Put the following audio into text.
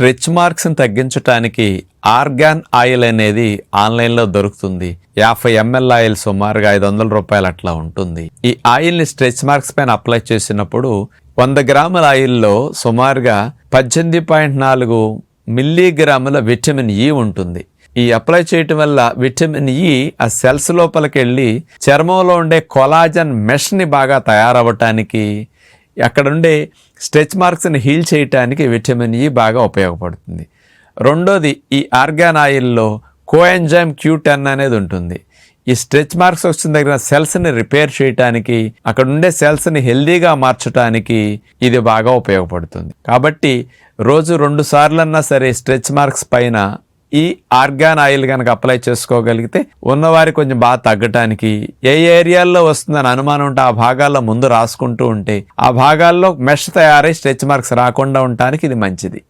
Stretch మార్క్స్ని తగ్గించడానికి organ oil అనేది ఆన్లైన్లో దొరుకుతుంది. యాభై ఎంఎల్ ఆయిల్ సుమారుగా ఐదు వందల రూపాయలు అట్లా ఉంటుంది. ఈ ఆయిల్ని స్ట్రెచ్ మార్క్స్ పైన అప్లై చేసినప్పుడు వంద గ్రాముల ఆయిల్లో సుమారుగా పద్దెనిమిది పాయింట్ నాలుగు మిల్లీగ్రాముల విటమిన్ ఇ ఉంటుంది. ఈ అప్లై చేయటం వల్ల విటమిన్ ఇ ఆ సెల్స్ లోపలికి వెళ్ళి చర్మంలో ఉండే కొలాజన్ మెష్ని బాగా తయారవ్వటానికి అక్కడ ఉండే స్ట్రెచ్ మార్క్స్ని హీల్ చేయటానికి విటమిన్ ఈ బాగా ఉపయోగపడుతుంది. రెండోది ఈ ఆర్గాన్ ఆయిల్లో కోఎంజైమ్ క్యూ టెన్ అనేది ఉంటుంది. ఈ స్ట్రెచ్ మార్క్స్ వచ్చిన దగ్గర సెల్స్ని రిపేర్ చేయటానికి అక్కడ ఉండే సెల్స్ని హెల్దీగా మార్చడానికి ఇది బాగా ఉపయోగపడుతుంది. కాబట్టి రోజు రెండు సార్లన్నా సరే స్ట్రెచ్ మార్క్స్ పైన ఈ ఆర్గాన్ ఆయిల్ కనుక అప్లై చేసుకోగలిగితే ఉన్నవారి కొంచెం బాగా తగ్గటానికి ఏ ఏరియాల్లో వస్తుందని అనుమానం ఉంటే ఆ భాగాల్లో ముందు రాసుకుంటూ ఉంటే ఆ భాగాల్లో మెష్ తయారై స్ట్రెచ్ మార్క్స్ రాకుండా ఉండటానికి ఇది మంచిది.